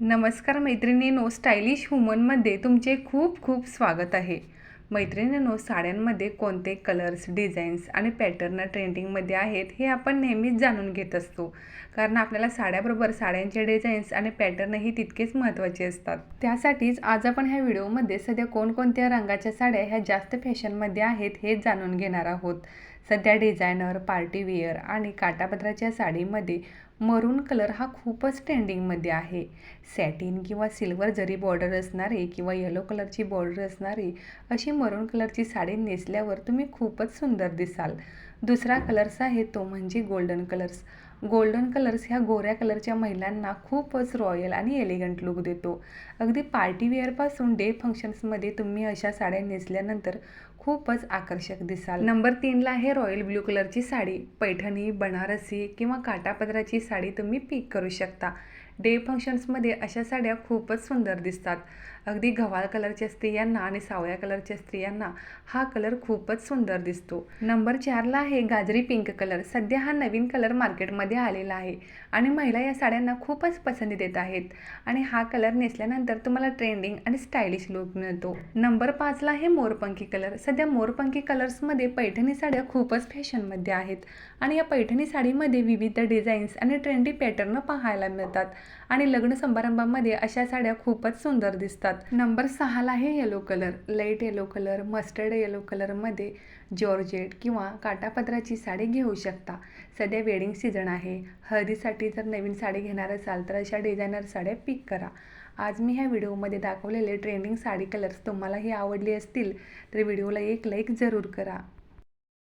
नमस्कार मैत्रिणींनो स्टायलिश वुमनमध्ये तुमचे खूप खूप स्वागत आहे. मैत्रिणींनो साड्यांमध्ये कोणते कलर्स डिझाईन्स आणि पॅटर्न ट्रेंडिंगमध्ये आहेत हे आपण नेहमीच जाणून घेत असतो. कारण आपल्याला साड्याबरोबर साड्यांचे डिझाईन्स आणि पॅटर्नही तितकेच महत्त्वाचे असतात. त्यासाठीच आज आपण ह्या व्हिडिओमध्ये सध्या कोणकोणत्या रंगाच्या साड्या ह्या जास्त फॅशनमध्ये आहेत हे जाणून घेणार आहोत. सध्या डिझायनर पार्टीवेअर आणि काटापदराच्या साडीमध्ये मरून कलर हा खूपच ट्रेंडिंगमध्ये आहे. सॅटिन किंवा सिल्वर जरी बॉर्डर असणारे किंवा येलो कलरची बॉर्डर असणारी अशी मरून कलरची साडी नेसल्यावर तुम्ही खूपच सुंदर दिसाल. दुसरा कलर्स आहे तो म्हणजे गोल्डन कलर्स गोल्डन कलर्स ह्या गोऱ्या कलरच्या महिलांना खूपच रॉयल आणि एलिगंट लुक देतो. अगदी पार्टीवेअरपासून डे फंक्शन्समध्ये तुम्ही अशा साड्या नेसल्यानंतर खूपच आकर्षक दिसाल. नंबर तीनला आहे रॉयल ब्ल्यू कलरची साडी. पैठणी बनारसी किंवा काटापदराची साडी तुम्ही पिक करू शकता. डे फंक्शन्समध्ये अशा साड्या खूपच सुंदर दिसतात. अगदी गव्हाळ कलरच्या स्त्रियांना आणि सावळ्या कलरच्या स्त्रियांना हा कलर खूपच सुंदर दिसतो. नंबर चारला आहे गाजरी पिंक कलर. सध्या हा नवीन कलर मार्केटमध्ये आलेला आहे आणि महिला या साड्यांना खूपच पसंती देत आहेत. आणि हा कलर नेसल्यानंतर तुम्हाला ट्रेंडिंग आणि स्टायलिश लुक मिळतो. नंबर पाचला आहे मोरपंखी कलर. सध्या मोरपंखी कलर्समध्ये पैठणी साड्या खूपच फॅशनमध्ये आहेत आणि या पैठणी साडीमध्ये विविध डिझाईन्स आणि ट्रेंडी पॅटर्न पाहायला मिळतात. आणि लग्न समारंभामध्ये अशा साड्या खूपच सुंदर दिसतात. नंबर सहाला आहे yellow colour light yellow colour mustard yellow कलरमध्ये जॉर्जेट किंवा काटापदराची साडी घेऊ शकता. सध्या वेडिंग सीझन आहे. हळदीसाठी जर नवीन साडी घेणार असाल तर अशा डिझायनर साड्या पिक करा. आज मी ह्या व्हिडिओमध्ये दाखवलेले ट्रेंडिंग साडी कलर्स तुम्हालाही आवडले असतील तर व्हिडिओला एक लाईक जरूर करा.